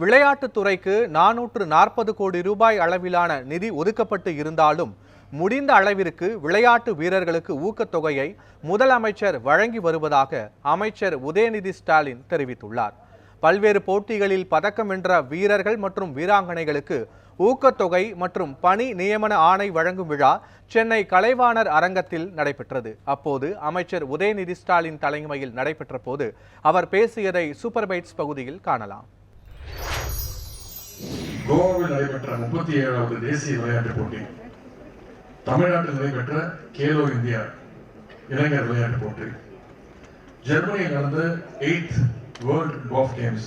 விளையாட்டுத்துறைக்கு நானூற்று நாற்பது கோடி ரூபாய் அளவிலான நிதி ஒதுக்கப்பட்டு இருந்தாலும் முடிந்த அளவிற்கு விளையாட்டு வீரர்களுக்கு ஊக்கத்தொகையை முதலமைச்சர் வழங்கி வருவதாக அமைச்சர் உதயநிதி ஸ்டாலின் தெரிவித்துள்ளார். பல்வேறு போட்டிகளில் பதக்கம் வென்ற வீரர்கள் மற்றும் வீராங்கனைகளுக்கு ஊக்கத்தொகை மற்றும் பணி நியமன ஆணை வழங்கும் விழா சென்னை கலைவாணர் அரங்கத்தில் நடைபெற்றது. அப்போது அமைச்சர் உதயநிதி ஸ்டாலின் தலைமையில் நடைபெற்ற போது அவர் பேசியதை சூப்பர் பைட்ஸ் பகுதியில் காணலாம். கோவாவில் நடைபெற்ற முப்பத்தி ஏழாவது தேசிய விளையாட்டுப் போட்டி. தமிழ்நாட்டில் நடைபெற்ற கேலோ இந்தியா இளைஞர் விளையாட்டுப் போட்டி. ஜெர்மனியில் நடந்த எயித் வேர்ல்ட் கோல்ஃப் கேம்ஸ்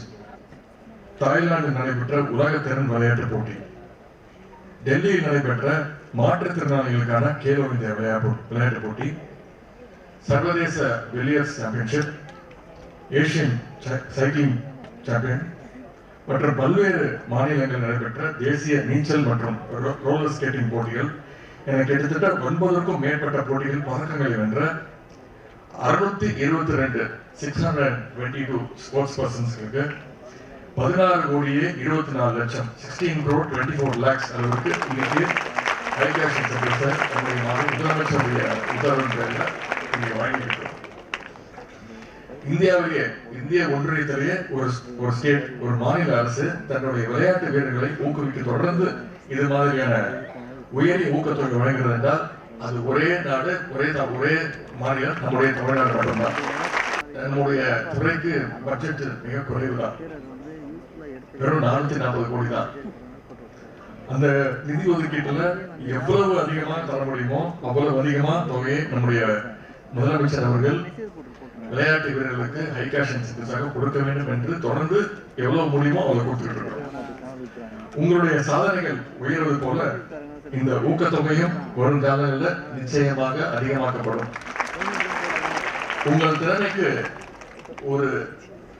தாய்லாந்தில் நடைபெற்ற உலக திறன் விளையாட்டுப் போட்டி. டெல்லியில் நடைபெற்ற மாற்றுத்திறனாளிகளுக்கான கேலோ இந்தியா விளையாட்டு விளையாட்டுப் போட்டி. சர்வதேச billiards championship. Asian cycling champion. மற்றும் பல்வேறு மாநிலங்களில் நடைபெற்ற தேசிய நீச்சல் மற்றும் ரோலர் ஸ்கேட்டிங் போட்டிகள். என கிட்டத்தட்ட ஒன்பதுக்கும் மேற்பட்ட போட்டிகள் பதக்கங்களை வென்ற அறுநூத்தி இருபத்தி ரெண்டு six hundred twenty two sports பர்சன்ஸ்க்கு பதினாறு கோடியே இருபத்தி நாலு லட்சம் sixteen crore twenty four lakhs அளவுக்கு இன்னைக்கு ஹைகேஷன் சர்வீஸை நம்முடைய நாடு முதலமைச்சருடைய உத்தரவின் பேரில் இங்கே வாங்கியிருக்கிறோம் இந்தியாவிலேயே இந்திய ஒன்றியத்திலேயே ஒரு ஒரு ஸ்டேட் ஒரு மாநில அரசு தன்னுடைய விளையாட்டு வீரர்களை ஊக்குவிக்க தொடர்ந்து இது மாதிரியான உயரிய ஊக்கத்தொகை வழங்குகிறது என்றால் அது ஒரே நாடு ஒரே ஒரே மாநிலம் நம்முடைய தமிழ்நாடு மட்டும்தான். நம்முடைய துறைக்கு பட்ஜெட் மிக குறைவு தான் வெறும் நானூத்தி நாற்பது கோடி தான். அந்த நிதி ஒதுக்கீட்டுல எவ்வளவு அதிகமா தர முடியுமோ அவ்வளவு அதிகமா தொகையை நம்முடைய முதலமைச்சர் அவர்கள் விளையாட்டு வீரர்களுக்கு ஹை கேஷ் இன்சென்டிவ்ஸாக கொடுக்க வேண்டும் என்று தொடர்ந்து எவ்வளவு முடியுமோ அவ்வளவு கொடுத்துட்டு இருக்கிறோம். உங்களுடைய சாதனைகள் உயர்வது போல இந்த ஊக்கத்தொகையும் வருங்காலங்களில் நிச்சயமாக அதிகமாக்கப்படும். உங்கள் திறமைக்கு ஒரு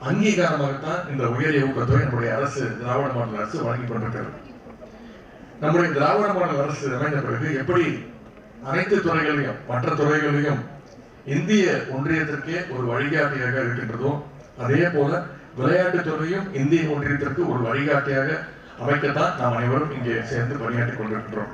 அங்கீகாரமாகத்தான் இந்த உயரிய ஊக்கத்தொகை நம்முடைய அரசு திராவிட மாநில அரசு வழங்கி கொண்டிருக்கிறது. நம்முடைய திராவிட மாநில அரசு அமைந்த பிறகு எப்படி அனைத்து துறைகளையும் மற்ற துறைகளையும் இந்திய ஒன்றியத்திற்கே ஒரு வழிகாட்டியாக இருக்கின்றதோ அதே போல விளையாட்டுத் துறையும் இந்திய ஒன்றியத்திற்கு ஒரு வழிகாட்டியாக அமைக்கத்தான் நாம் அனைவரும் இங்கே சேர்ந்து பணியாற்றிக் கொண்டிருக்கின்றோம்.